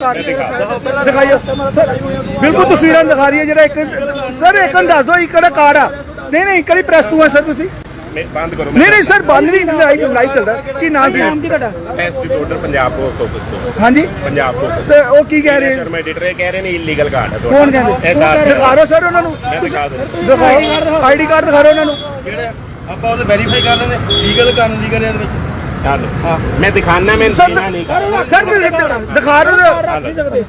ਦਿਖਾਈਓ। Sir ਬਿਲਕੁਲ ਤਸਵੀਰਾਂ ਦਿਖਾ ਰਹੀ ਹੈ ਜਿਹੜਾ ਇੱਕ ਸਰ ਇੱਕ ਨੂੰ ਦੱਸ ਦਿਓ ਇਹ ਕਿਹੜਾ ਕਾਰਡ ਆ। ਨਹੀਂ ਨਹੀਂ ਕਿਹੜੀ ਪ੍ਰੈਸ ਤੋਂ ਆ ਸਰ ਤੁਸੀਂ। ਮੈਂ ਬੰਦ ਕਰੋ ਨਹੀਂ ਨਹੀਂ ਸਰ ਬੰਦ ਨਹੀਂ ਲਾਈਵ ਲਾਈਵ ਚੱਲਦਾ। ਕੀ ਨਾਮ ਕੀ ਨਾਮ ਕੀ ਤੁਹਾਡਾ? ਐਸ ਰਿਪੋਰਟਰ ਪੰਜਾਬ ਤੋਂ ਫੋਕਸ ਤੋਂ। ਹਾਂਜੀ। ਪੰਜਾਬ ਫੋਕਸ ਸਰ ਉਹ ਕੀ ਕਹਿ ਰਹੇ? ਸ਼ਰਮਾ ਐਡੀਟਰ ਇਹ ਕਹਿ ਰਹੇ ਨੇ ਇਲੀਗਲ ਕਾਰਡ ਹੈ ਕੌਣ ਕਹਿੰਦੇ? ਦਿਖਾ ਦਿਓ ਸਰ ਉਹਨਾਂ ਨੂੰ। ਮੈਂ ਦਿਖਾ ਦਿੰਦਾ। ਦਿਖਾਓ। ਆਈਡੀ ਕਾਰਡ ਦਿਖਾ ਦਿਓ। ਉਹਨਾਂ ਨੂੰ। ਜਿਹੜਾ ਆਪਾਂ ਉਹਦੇ ਵੈਰੀਫਾਈ ਕਰ ਲੈਂਦੇ ਲੀਗਲ ਕਾਨੂੰਨੀ ਕਰਿਆ ਇਹਦੇ ਵਿੱਚ। ਹਾਂ। ਮੈਂ ਦਿਖਾਣਾ ਮੈਂ ਸਰ ਸੀਨਾ ਨਹੀਂ। ਕਰਨਾ ਸਰ ਦਿਖਾ ਦਿਓ।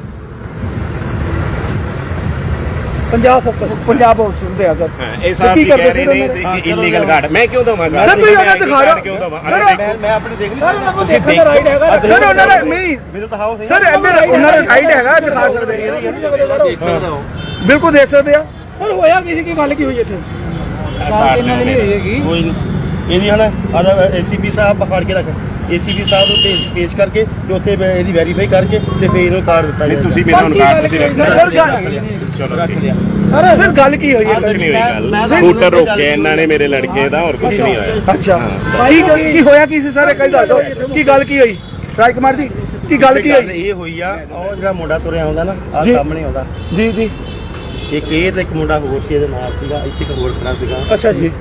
ਪੰਜਾਬ ਫੋਕਸ। ਪੰਜਾਬ ਫੋਕਸ ਹੁੰਦੇ ਆ ਸਰ। ਹਾਂ ਇਹ ਸਾਹਿਬ ਕੀ ਕੀ ਕਰਦੇ ਕਹਿ ਸੀ ਰਹੇ ਨੇ ਉਹਨਾਂ ਕਿ ਇਲੀਗਲ ਕਾਰਡ ਮੈਂ ਕਿਉਂ ਦਵਾਂਗਾ ਸਰ, ਤੁਸੀਂ ਉਹਨਾਂ ਦਿਖਾ ਰਹੇ ਹੋ। ਕਿਉਂ ਦਵਾਂ? ਸਰ, ਮੈਂ ਮੈਂ ਆਪਣੀ ਦੇਖ ਲਈ। ਸਰ ਉਹਨਾਂ ਕੋਲ ਦੇਖਣ ਦਾ ਰਾਈਟ ਹੈਗਾ। ਸਰ ਉਹਨਾਂ ਦਾ ਨਹੀਂ। ਮੈਨੂੰ ਤਾਂ ਹਾਉਸ ਸਰ ਇੱਧਰ ਉਹਨਾਂ ਦਾ ਰਾਈਟ ਹੈਗਾ ਦਿਖਾ ਸਕਦੇ ਦੇਖ ਸਕਦਾ ਹੋ। ਬਿਲਕੁਲ ਦੇਖ ਸਕਦੇ ਆ। ਸਰ ਹੋਇਆ ਕਿਸੇ ਕੀ ਗੱਲ ਕੀ ਹੋਈ ਇੱਥੇ? ਇਹਨਾਂ ਦੀ ਇਹਦੀ ਆਦਾ ਏਸੀਪੀ ਸਾਹਿਬ ਫੜ ਕੇ ਰੱਖ ਏਸੀਪੀ ਸਾਹਿਬ ਨੂੰ ਪੇਸ਼ ਪੇਸ਼ ਕਰਕੇ ਤੇ ਉੱਥੇ ਇਹਦੀ ਵੈਰੀਫਾਈ ਕਰਕੇ ਤੇ ਫੇਰ ਇਹਨੂੰ ਕਾਰਡ ਦਿੱਤਾ ਜਾਏਗਾ। ਤੁਸੀਂ ਮੇਰਾ ਹੁਣ ਕਾਰਡ ਤੁਸੀਂ ਰੱਖ ਚਲੋ ਰੱਖ ਠੀਕ ਲਿਆ ਸਰ ਸਰ ਗੱਲ ਕੀ ਹੋਈ ਹੈ? ਕੁਝ ਨਹੀਂ ਹੋਈ ਗੱਲ। ਸਕੂਟਰ ਰੋਕਿਆ ਇਹਨਾਂ ਨੇ ਮੇਰੇ ਲੜਕੇ ਦਾ ਹੋਰ ਕੁਝ ਨਹੀਂ ਹੋਇਆ। ਅੱਛਾ। ਕੀ ਕੀ ਹੋਇਆ ਕੀ ਸੀ ਸਰ? ਇਹ ਦੱਸ ਕੀ ਗੱਲ ਕੀ ਹੋਈ? ਰਾਜ ਕੁਮਾਰ ਜੀ ਕੀ ਗੱਲ ਕੀ ਹੋਈ? ਇਹ ਹੋਈ ਆ ਉਹ ਜਿਹੜਾ ਮੁੰਡਾ ਤੁਰਿਆ ਆਉਂਦਾ ਨਾ ਆ ਜੀ। ਸਾਹਮਣੇ ਆਉਂਦਾ। ਜੀ ਜੀ। ਇੱਕ ਇਹ ਤੇ ਇੱਕ ਮੁੰਡਾ ਹੋਰ ਸੀ ਇਹਦੇ ਨਾਲ ਸੀਗਾ ਇੱਥੇ ਇੱਕ ਹੋਰ ਖੜਾ ਸੀਗਾ। ਅੱਛਾ ਜੀ।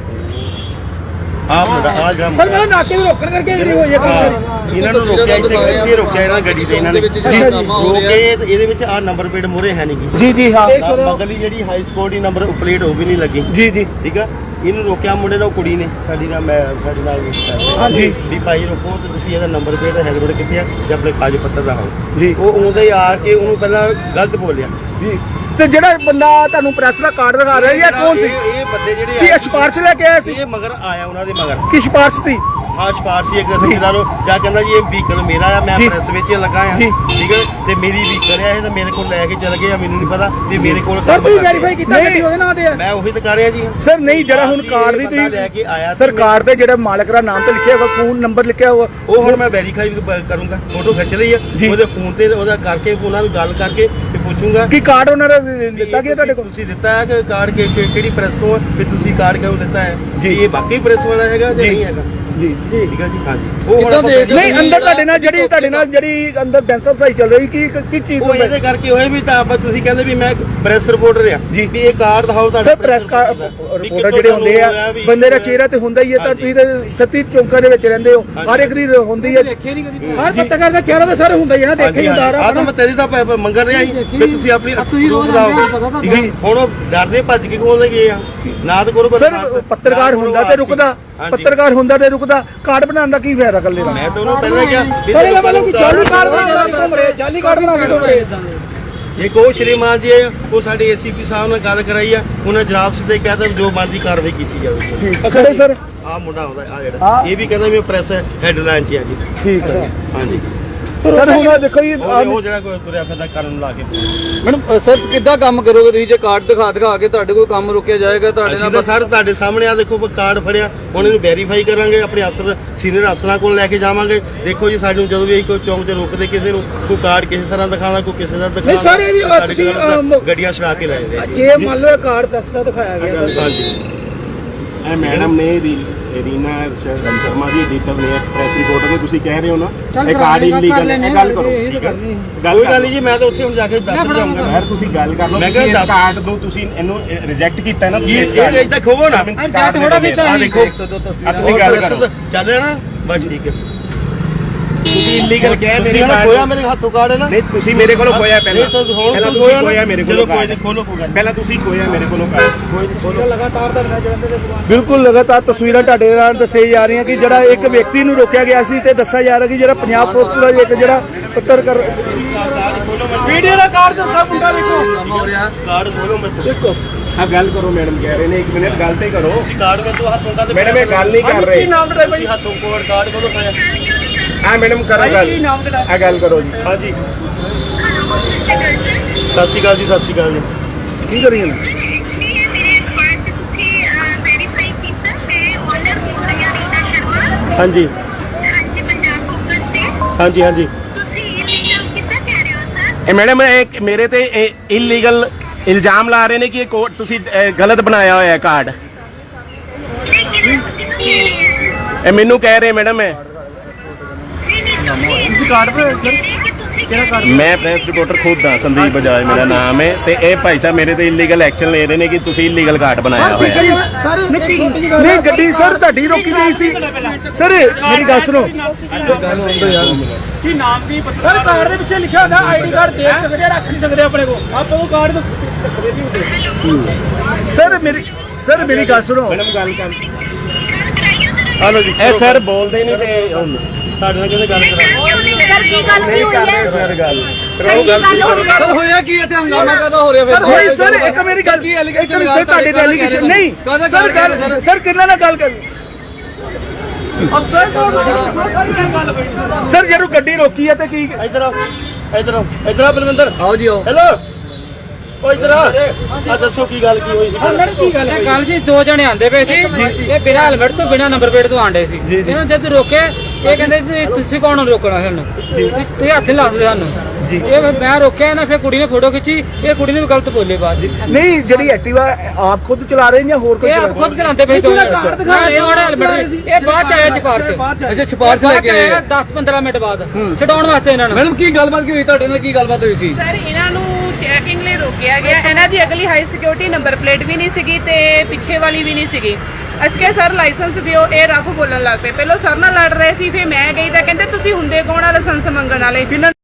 ਆ ਮੁੰਡਾ ਆ ਜਿਹੜਾ ਸਰ ਮੈਂ ਨਾਕੇ ਨੂੰ ਰੋਕਣ ਕਰਕੇ ਜਿਹੜੀ ਹੋਈ ਹੈ ਹਾਂ, ਇਹਨਾਂ ਨੂੰ ਰੋਕਿਆ ਇੱਥੇ ਇੱਥੇ ਰੋਕਿਆ ਇਹਨਾਂ ਗੱਡੀ ਤੇ ਇਹਨਾਂ ਨੇ। ਰੋਕੇ ਤੇ ਇਹਦੇ ਵਿੱਚ ਆ ਨੰਬਰ ਪਲੇਟ ਮੂਰੇ ਹੈ ਨਹੀਂ ਜੀ ਜੀ ਹਾਂ। ਮਗਲੀ ਜਿਹੜੀ ਹਾਈ ਸਕੋਰ ਦੀ ਨੰਬਰ ਪਲੇਟ ਉਹ ਵੀ ਨਹੀਂ ਲੱਗੀ। ਜੀ ਜੀ। ਠੀਕ ਆ? ਇਹਨੂੰ ਰੋਕਿਆ ਮੁੰਡੇ ਨਾਲ ਉਹ ਕੁੜੀ ਨੇ। ਸਾਡੀ ਨਾਲ ਮੈਂ ਸਾਡੇ ਨਾਲ ਵੀ ਹਾਂਜੀ। ਵੀ ਭਾਈ ਰੋਕੋ ਤੇ ਤੁਸੀਂ ਇਹਦਾ ਨੰਬਰ ਪਲੇਟ ਹੈਲਮਟ ਕਿੱਥੇ ਆ ਤੇ ਆਪਣੇ ਕਾਗਜ਼ ਪੱਤਰ ਦਿਖਾਓ ਜੀ। ਉਹ ਆ ਕੇ ਉਹਨੂੰ ਪਹਿਲਾਂ ਗਲਤ ਬੋਲਿਆ। ਜੀ ਤੇ ਜਿਹੜਾ ਬੰਦਾ ਤੁਹਾਨੂੰ ਪ੍ਰੈਸ ਦਾ ਕਾਰਡ ਦਿਖਾ ਰਿਹਾ ਇਹ ਕੌਣ ਸੀ? ਇਹ ਬੰਦੇ ਜਿਹੜੇ ਕੀ ਇਹ ਸਿਫਾਰਸ਼ ਲੈ ਕੇ ਆਇਆ ਸੀ? ਇਹ ਮਗਰ ਆਇਆ ਉਹਨਾਂ ਦੇ ਮਗਰ। ਕੀ ਸਿਫਾਰਸ਼ ਸੀ? ਹਾਂ ਸਿਫਾਰਸ਼ੀ ਇੱਕ ਸਮਝਦਾਰ ਲੋ ਜਾਂ ਕਹਿੰਦਾ ਜੀ ਇਹ ਵਹੀਕਲ ਮੇਰਾ ਆ ਮੈਂ ਜੀ। ਪ੍ਰੈਸ ਵਿੱਚ ਹੀ ਲੱਗਾ ਆ ਜੀ। ਠੀਕ ਹੈ ਤੇ ਮੇਰੀ ਵਹੀਕਲ ਆ ਇਹ ਤਾਂ ਮੇਰੇ ਕੋਲ ਲੈ ਕੇ ਚੱਲ ਗਏ ਆ ਮੈਨੂੰ ਨਹੀਂ ਪਤਾ ਵੀ ਮੇਰੇ ਕੋਲ ਸਰ ਤੁਸੀਂ। ਵੈਰੀਫਾਈ ਕੀਤਾ। ਗੱਡੀ ਉਹਦੇ ਨਾਂ ਤੇ ਹੈ ਮੈਂ ਉਹੀ ਤਾਂ ਕਰ ਰਿਹਾ ਜੀ ਸਰ ਨਹੀਂ ਜਿਹੜਾ ਹੁਣ ਕਾਰ ਦੀ ਬੰਦਾ ਲੈ ਕੇ ਆਇਆ ਤੁਸੀਂ ਸੀ ਸਰ ਕਾਰ ਤੇ ਜਿਹੜਾ ਮਾਲਕ ਦਾ ਨਾਮ ਤੇ ਲਿਖਿਆ ਹੋਇਆ ਫੋਨ ਨੰਬਰ ਲਿਖਿਆ ਹੋਇਆ ਉਹ ਹੁਣ ਮੈਂ ਵੈਰੀਫਾਈ ਕਰੂੰਗਾ ਫੋਟੋ ਖਿੱਚ ਲਈ ਆ ਜੀ। ਉਹਦੇ ਫੋਨ ਤੇ ਉਹਦਾ ਕਰਕੇ ਉਹਨਾਂ ਨੂੰ ਗੱਲ ਕਰਕੇ ਤੇ ਪੁੱਛੂੰਗਾ ਕੀ ਕਾਰਡ ਉਹਨਾਂ ਦਾ ਦਿੱਤਾ ਗਿਆ ਤੁਹਾਡੇ ਕੋਲ ਤੁਸੀਂ ਦਿੱਤਾ ਹੈ ਕਿ ਕਾਰਡ ਕਿ- ਕਿ- ਕਿਹੜੀ ਪ੍ਰੈਸ ਤੋਂ ਹੈ ਵੀ ਤੁਸੀਂ ਕਾਰਡ ਕਿਉਂ ਦਿੱਤਾ ਹੈ ਜੀ। ਇਹ ਬਾਕੀ ਪ੍ਰੈਸ ਵਾਲਾ ਹੈਗਾ ਜਾਂ ਜੀ। ਨਹੀਂ ਹੈਗਾ ਜੀ ਜੀ ਠੀਕ ਹੈ ਜੀ। ਹਾਂਜੀ ਉਹ ਹੁਣ ਕਿੱਦਾਂ ਆਪਾਂ ਦੇਖ- ਨਹੀਂ ਅੰਦਰ ਤੁਹਾਡੇ ਨਾਲ ਜਿਹੜੀ ਤੁਹਾਡੇ ਨਾਲ ਜਿਹੜੀ ਅੰਦਰ ਬੈਂਸਲ ਸਾਈ ਚੱਲ ਰਹੀ ਕੀ ਕੀ ਚੀਜ਼ ਉਹ ਨੂੰ ਇਹਦੇ ਕਰਕੇ ਹੋਏ ਵੀ ਤਾਂ ਆਪਾਂ ਤੁਸੀਂ ਕਹਿੰਦੇ ਵੀ ਮੈਂ ਪ੍ਰੈਸ ਰਿਪੋਰਟਰ ਆ ਜੀ। ਵੀ ਇਹ ਕਾਰਡ ਦਿਖਾਓ ਤੁਹਾਡਾ ਸਰ ਪ੍ਰੈਸ ਕਾ ਰਿਪੋਰਟਰ ਜਿਹੜੇ ਹੁੰਦੇ ਆ ਬੰਦੇ ਦਾ ਚਿਹਰਾ ਤੇ ਹੁੰਦਾ ਹੀ ਹੈ ਤਾਂ ਤੁਸੀਂ ਤਾਂ ਛੱਤੀ ਚੌਂਕਾਂ ਦੇ ਵਿੱਚ ਰਹਿੰਦੇ ਹੋ ਹਰ ਇੱਕ ਦੀ ਹੁੰਦੀ ਹੈ ਦੇਖੇ ਨਹੀਂ ਕਦੀ? ਹਰ ਪੱਤਰਕਾਰ ਦਾ ਚਿਹਰਾ ਤਾਂ ਸਰ ਹੁੰਦਾ ਹੀ ਹੈ ਨਾ ਦੇਖੇ ਹੀ ਹੁੰਦਾ ਆ ਤਾਂ ਮੈਂ ਤੇਰੀ ਤਾਂ ਪ- ਪ- ਮੰਗਣ ਰਿਹਾ ਸੀ ਦੇਖੀ ਵੀ ਤੁਸੀਂ ਆਪਣੀ ਤੁਸੀਂ ਰੋਜ਼। ਆਉਂਦੇ ਹੁਣ ਉਹ ਡਰਦੇ ਭੱਜ ਕੇ ਕੋਲ ਗਏ ਆ। ਨਾ ਤਾਂ ਕਰੋ ਸਰ ਬਦਮਾਸ਼, ਪੱਤਰਕਾਰ ਹੁੰਦਾ ਤੇ। ਰੁਕਦਾ। ਪੱਤਰਕਾਰ ਹੁੰਦਾ ਤੇ ਰੁਕਦਾ। ਕਾਰਡ ਬਣਾਉਣ ਦਾ ਕੀ ਫਾਇਦਾ ਕੱਲੇ ਦਾ? ਮੈਂ ਤਾਂ ਉਹਨੂੰ ਪਹਿਲਾਂ ਕਿਹਾ ਵੀ ਸਰ ਇਹਦਾ ਤੈਨੂੰ ਮਤਲਬ ਕਿ ਜਾਲੀ ਕਾਰਡ ਬਣਾ ਕੇ ਘੁੰਮ ਰਹੇ ਜਾਲੀ ਕਾਰਡ ਬਣਾ ਕੇ ਘੁੰਮ ਰਹੇ ਇੱਕ ਉਹ ਸ਼੍ਰੀਮਾਨ ਜੀ ਉਹ ਸਾਡੇ ਏਸੀਪੀ ਸਾਹਿਬ ਨਾਲ ਗੱਲ ਕਰਾਈ ਆ ਉਹਨਾਂ ਜਵਾਬ ਸਿੱਧੇ ਕਹਿਤਾ ਵੀ ਜੋ ਮਰਜ਼ੀ ਕਾਰਵਾਈ ਕੀਤੀ ਜਾਵੇ। ਖੜੇ ਸਰ। ਆ ਮੁੰਡਾ ਆਉਂਦਾ ਆ। ਜਿਹੜਾ ਇਹ ਵੀ ਕਹਿੰਦਾ ਵੀ ਪ੍ਰੈਸ ਹੈਡਲਾਈਨ 'ਚ ਆ ਜੀ। ਠੀਕ ਹੈ। ਹਾਂਜੀ। ਸਰ ਹੁਣ ਆਹ ਦੇਖੋ ਜੀ ਉਹ ਆਹ ਉਹ ਜਿਹੜਾ ਕੋਈ ਤੁਰਿਆ ਫਿਰਦਾ ਕਰਨ ਲਾ ਕੇ ਮੈਡਮ ਸਰ ਕਿੱਦਾਂ ਕੰਮ ਕਰੋਗੇ ਤੁਸੀਂ? ਜੇ ਕਾਰਡ ਦਿਖਾ ਦਿਖਾ ਕੇ ਤੁਹਾਡੇ ਕੋਲ ਕੰਮ ਰੁਕਿਆ ਜਾਏਗਾ ਤੁਹਾਡੇ ਅਸੀਂ ਨਾਲ ਤਾਂ ਸਰ ਤੁਹਾਡੇ ਸਾਹਮਣੇ ਆ ਦੇਖੋ ਕਾਰਡ ਫੜਿਆ ਹੁਣ ਇਹਨੂੰ ਵੈਰੀਫਾਈ ਕਰਾਂਗੇ ਆਪਣੇ ਅਫਸਰ ਸੀਨੀਅਰ ਅਫਸਰਾਂ ਕੋਲ ਲੈ ਕੇ ਜਾਵਾਂਗੇ। ਦੇਖੋ ਜੀ ਸਾਨੂੰ ਜਦੋਂ ਵੀ ਅਸੀਂ ਕੋਈ ਚੌਂਕ 'ਚ ਰੋਕਦੇ ਕਿਸੇ ਨੂੰ ਕੋਈ ਕਾਰਡ ਕਿਸੇ ਤਰ੍ਹਾਂ ਦਿਖਾਉਂਦਾ ਕੋਈ ਕਿਸੇ ਦਾ ਦਿਖਾਉਂਦਾ ਨਹੀਂ ਸਰ, ਇਹ ਵੀ, ਤੁਸੀਂ, ਕੋਲ ਅ, ਗੱਡੀਆਂ ਛੜਾ ਕੇ ਲੈ ਜਾਂਦੇ ਜੇ। ਮੰਨ ਲਓ ਇਹ ਕਾਰਡ ਪ੍ਰੈਸ ਦਾ ਦਿਖਾਇਆ ਗਿਆ ਸਰ। ਹਾਂਜੀ। ਇਹ ਮੈਡਮ ਨੇ ਰੀ- ਰੀਨਾ ਸ਼ਰਮਾ ਜੀ ਐਡੀਟਰ ਨੇ ਐਕਸਪ੍ਰੈਸ ਰਿਪੋਰਟਰ ਨੇ ਤੁਸੀਂ ਕਹਿ ਰਹੇ ਹੋ ਨਾ ਇਹ ਕਰਾ ਕਾਰਡ ਇਲੀਗਲ ਹੈ ਗੱਲ ਕਰੋ ਤਾਂ ਠੀਕ ਹੈ? ਗੱਲ ਗੱਲ ਜੀ ਮੈਂ ਤਾਂ ਉੱਥੇ ਹੁਣ ਜਾ ਕੇ ਦੱਸ ਜਾਊਂਗਾ। ਯਾਰ ਤੁਸੀਂ ਗੱਲ ਕਰ ਲਓ ਤੁਸੀਂ ਇਸ ਕਾਰਡ ਤੋਂ ਤੁਸੀਂ ਇਹਨੂੰ ਰਿਜੈਕਟ ਕੀਤਾ ਹੈ ਨਾ ਤੁਸੀਂ ਇਸ ਇਹ ਕਾਰਡ ਇਹ ਇਦਾਂ ਖੋਵੋ ਨਾ। ਥੋੜਾ ਦਿਓ। ਆ ਦੇਖੋ ਆ ਤੁਸੀਂ ਗੱਲ ਕਰੋ। ਚੱਲ ਰਿਹਾ ਨਾ ਬਸ ਠੀਕ ਹੈ। ਤੁਸੀਂ ਇਲੀਗਲ ਕਹਿ ਮੇਰੇ ਨਾ ਕਾਰਡ ਖੋਇਆ ਮੇਰੇ ਹੱਥੋਂ ਹੈ ਨਾ। ਨਹੀਂ ਤੁਸੀਂ ਮੇਰੇ ਕੋਲੋਂ ਖੋਇਆ ਪਹਿਲਾਂ। ਪਹਿਲਾਂ ਤੁਸੀਂ ਖੋਇਆ ਮੇਰੇ ਕੋਲੋਂ ਕੋਈ ਕਾਰਡ ਖੋਲੋ ਕੋਈ। ਪਹਿਲਾਂ ਤੁਸੀਂ ਖੋਇਆ ਮੇਰੇ ਕੋਲੋਂ ਕਾਰਡ ਲਗਾਤਾਰ ਧਰਨਾ ਜਲੰਧਰ ਦੇ ਬਿਲਕੁਲ ਲਗਾਤਾਰ ਤਸਵੀਰਾਂ ਤੁਹਾਡੇ ਨਾਲ ਦੱਸੇ ਜਾ ਰਹੀਆਂ ਕਿ ਜਿਹੜਾ ਇੱਕ ਵਿਅਕਤੀ ਨੂੰ ਰੋਕਿਆ ਗਿਆ ਸੀ ਤੇ ਦੱਸਿਆ ਜਾ ਰਿਹਾ ਕਿ ਜਿਹੜਾ ਪੰਜਾਬ ਪੁਲਿਸ ਦਾ ਇੱਕ ਜਿਹੜਾ ਪੱਤਰਕਾਰ ਵੀਡੀਓ ਦਾ ਕਾਰਡ ਦੱਸਾ ਮੁੰਡਾ ਦੇਖੋ ਕੰਮ ਹੋ ਰਿਹਾ ਕਾਰਡ ਖੋਲੋ ਮਤ। ਦੇਖੋ। ਆ ਗੱਲ ਕਰੋ ਮੈਡਮ ਕਹਿ ਰਹੇ ਨੇ ਇੱਕ ਮਿੰਟ ਗੱਲ ਤੇ ਕਰੋ। ਤੁਸੀਂ ਕਾਰਡ ਮੇਰੇ ਤੋਂ ਹੱਥੋਂ ਕਾਹਦੇ ਮੈਡਮ ਇਹ ਗੱਲ ਨਹੀਂ ਕਰ ਰਹੇ। ਨਾਮ ਤੁਹਾਡਾ ਤੁਸੀਂ ਹੱਥੋਂ ਕੋਡ ਕਾਰਡ ਕੋਲੋਂ ਪਾਇਆ ਆ ਮੈਡਮ ਕਰੋ ਗੱਲ। ਆ ਗੱਲ ਕਰੋ ਜੀ। ਹਾਂਜੀ। ਸਤਿ ਸ਼੍ਰੀ ਅਕਾਲ ਜੀ ਸਤਿ ਸ਼੍ਰੀ ਅਕਾਲ ਜੀ। ਕੀ ਹਾਂ ਰੀਨਾ ਸ਼ਰਮਾ ਹਾਂਜੀ। ਹਾਂਜੀ ਪੰਜਾਬ ਫੋਕਸ ਤੇ ਹਾਂਜੀ। ਹਾਂਜੀ ਤੁਸੀਂ ਇਲੀਗਲ ਕਿੱਦਾਂ ਕਹਿ ਰਹੇ ਹੋ ਸਰ ਇਹ ਮੈਡਮ ਇਹ ਮੇਰੇ ਤੇ ਇਲੀਗਲ ਇਲਜ਼ਾਮ ਲਾ ਰਹੇ ਨੇ ਕਿ ਇਹ ਕੋਡ ਤੁਸੀਂ ਗਲਤ ਬਣਾਇਆ ਹੋਇਆ ਹੈ ਕਾਰਡ ਹੋ ਇਹ ਮੈਨੂੰ ਕਹਿ ਰਹੇ ਮੈਡਮ ਇਹ ਨਹੀਂ ਨਹੀਂ ਤੁਸੀਂ ਕਾਰਡ ਬਣਾਇਆ ਸਰ? ਕਹਿ ਰਹੇ ਕਿ ਤੁਸੀਂ ਮੈਂ ਪ੍ਰੈਸ ਰਿਪੋਰਟਰ ਖੁਦ ਹਾਂ ਸੰਦੀਪ ਬਜਾਜ ਮੇਰਾ ਨਾਮ ਹੈ। ਤੇ ਇਹ ਭਾਈ ਸਾਹਿਬ ਮੇਰੇ ਤੇ ਇਲੀਗਲ ਐਕਸ਼ਨ ਲੈ ਰਹੇ ਨੇ ਕਿ ਤੁਸੀਂ ਇਲੀਗਲ ਕਾਰਡ ਬਣਾਇਆ ਹੋਇਆ ਹੈ। ਸਰ ਨਹੀਂ ਗੱਡੀ ਸਰ ਤੁਹਾਡੀ ਰੋਕੀ ਗਈ ਸੀ। ਸਰ ਮੇਰੀ ਗੱਲ ਸੁਣੋ। ਕੀ ਨਾਮ ਕੀ ਸਰ ਕਾਰਡ ਦੇ ਪਿੱਛੇ ਲਿਖਿਆ ਹੁੰਦਾ ਆਈਡੀ ਕਾਰਡ ਦੇਖ ਸਕਦੇ ਆ ਰੱਖ ਨਹੀਂ ਸਕਦੇ ਆਪਣੇ ਕੋਲ। ਆਪਾਂ ਉਹ ਕਾਰਡ ਸਰ ਮੇਰੀ ਸਰ ਮੇਰੀ ਗੱਲ ਸੁਣੋ। ਮੈਡਮ ਗੱਲ ਕਰ। ਹਲੋ ਜੀ। ਇਹ ਸਰ ਬੋਲਦੇ ਨਹੀਂ ਤੇ ਤੁਹਾਡੇ ਨਾਲ ਕਿਹਦੇ ਗੱਲ ਕਰਾਂ ਸਰ ਕੀ ਗੱਲ ਕੀ ਹੋਈ ਹੈ? ਸਰ ਗੱਲ। ਸਰ ਕੀ ਗੱਲ ਹੋਈ ਹੈ? ਸਰ ਹੋਇਆ ਕੀ ਇੱਥੇ? ਹੰਗਾਮਾ ਕਾਹਦਾ ਹੋ ਰਿਹਾ ਫਿਰ? ਸਰ ਹੋਈ ਸਰ ਇੱਕ ਮੇਰੀ ਗੱਲ ਕੀ ਇੱਕ allegation ਮਿੰਟ ਲਗਾ ਸਰ ਤੁਹਾਡੇ ਤੇ ਕਾਹਦਾ ਕਹਿ allegation ਰਹੇ ਨਹੀਂ ਕਾਹਦਾ ਸਰ ਕਹਿ ਰਹੇ ਗੱਲ ਸਰ? ਸਰ ਕਿੰਨਾ ਨਾਲ ਗੱਲ ਕਰ? ਸਰ ਜਦੋਂ ਗੱਡੀ ਰੋਕੀ ਹੈ ਤੇ ਕੀ ਇੱਧਰ ਆ ਇੱਧਰ ਆ ਇੱਧਰ ਆ ਬਲਵਿੰਦਰ। ਆਓ ਜੀ ਆਓ। ਹੈਲੋ ਓ ਇੱਧਰ ਆ। ਆ ਦੱਸੋ ਕੀ ਗੱਲ ਕੀ ਹੋਈ ਸੀ? ਕੀ ਗੱਲ ਇਹ ਗੱਲ ਜੀ ਦੋ ਜਣੇ ਆਂਦੇ ਪਏ ਸੀ। ਇਹ ਬਿਨਾਂ ਹੈਲਮਟ ਤੋਂ ਬਿਨਾਂ ਨੰਬਰ ਪਲੇਟ ਤੋਂ ਆਂਡੇ ਸੀ। ਇਹਨਾਂ ਜਦ ਰੋਕੇ ਇਹ ਕਹਿੰਦੇ ਸੀ ਤੁਸੀਂ ਕੌਣ ਹੋ ਰੋਕਣਾ ਸਾਨੂੰ? ਤੁਸੀਂ ਹੱਥ ਲਾਉਂਦੇ ਸਾਨੂੰ। ਇਹ ਫਿਰ ਮੈਂ ਰੋਕਿਆ ਨਾ ਫਿਰ ਕੁੜੀ ਨੇ ਫੋਟੋ ਖਿੱਚੀ ਇਹ ਕੁੜੀ ਨੇ ਵੀ ਗਲਤ ਬੋਲੇ ਬਾਅਦ ਜੀ। ਨਹੀਂ ਜਿਹੜੀ ਐਕਟਿਵਾ ਆਪ ਖੁਦ ਚਲਾ ਰਹੇ ਜਾਂ ਹੋਰ ਕੋਈ ਇਹ ਚਲਾ ਆਪ ਖੁਦ ਚਲਾਉਂਦੇ ਪਏ ਦੋ ਇਹ ਵਾਲਾ ਹੈਲਮਟ ਇਹ ਬਾਅਦ ਚ ਆਇਆ ਚਪਾਰ ਚ ਅੱਛਾ ਸਿਫਾਰਿਸ਼ ਲੈ ਕੇ ਆਏ ਆ। 10 15 ਮਿੰਟ ਬਾਅਦ। ਛਡਾਉਣ ਵਾਸਤੇ ਇਹਨਾਂ ਨੂੰ। ਮੈਡਮ ਕੀ ਗੱਲਬਾਤ ਕੀ ਹੋਈ? ਤੁਹਾਡੇ ਨਾਲ ਕੀ ਗੱਲਬਾਤ ਹੋਈ ਸੀ? ਸਰ ਇਹਨਾਂ ਨੂੰ ਚੈਕਿੰਗ ਲਈ ਰੋਕਿਆ ਗਿਆ। ਇਹਨਾਂ ਦੀ ਅਗਲੀ ਹਾਈ ਸਿਕਿਉਰਿਟੀ ਨੰਬਰ ਪਲੇਟ ਵੀ ਨਹੀਂ ਸੀਗੀ ਤੇ ਪਿੱਛੇ ਵਾਲੀ ਵੀ ਨਹੀਂ ਸੀਗੀ। ਅਸੀਂ ਕਿਹਾ ਸਰ ਲਾਇਸੈਂਸ ਦਿਓ ਇਹ ਰਫ ਬੋਲਣ ਲੱਗ ਪਏ। ਪਹਿਲਾਂ ਸਰ ਨਾਲ ਲੜ ਰਹੇ ਸੀ ਫਿਰ ਮੈਂ ਗਈ ਤਾਂ ਕਹਿੰਦੇ ਤੁਸੀਂ ਹੁੰਦੇ ਕੌਣ ਆ ਲਾਇਸੈਂਸ ਮੰਗਣ ਵਾਲੇ?